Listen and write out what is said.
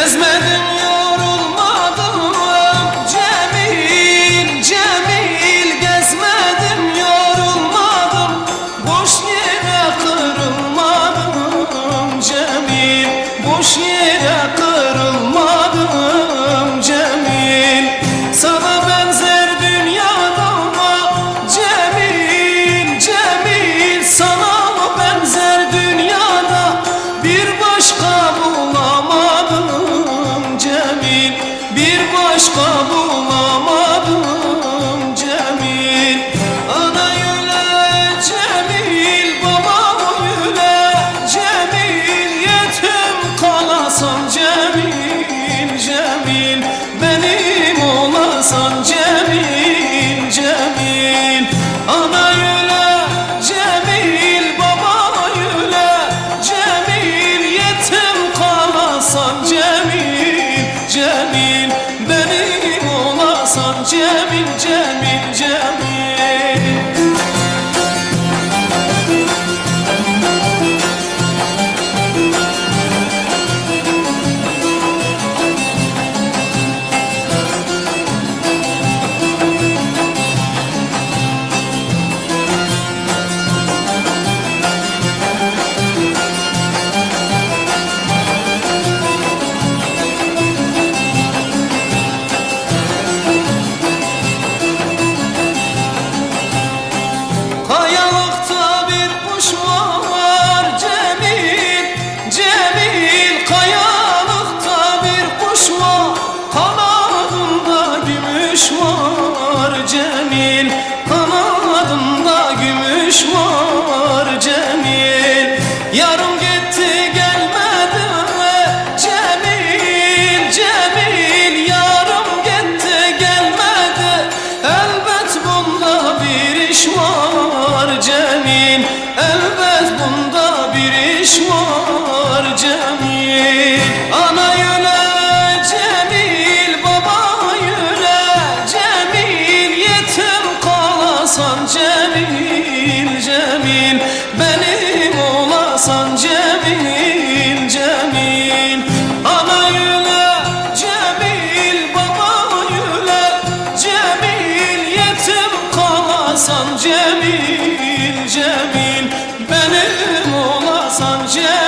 gezmedi Hasan Cemil Cemil Cemil. Cemil, Cemil Benim olasan Cemil.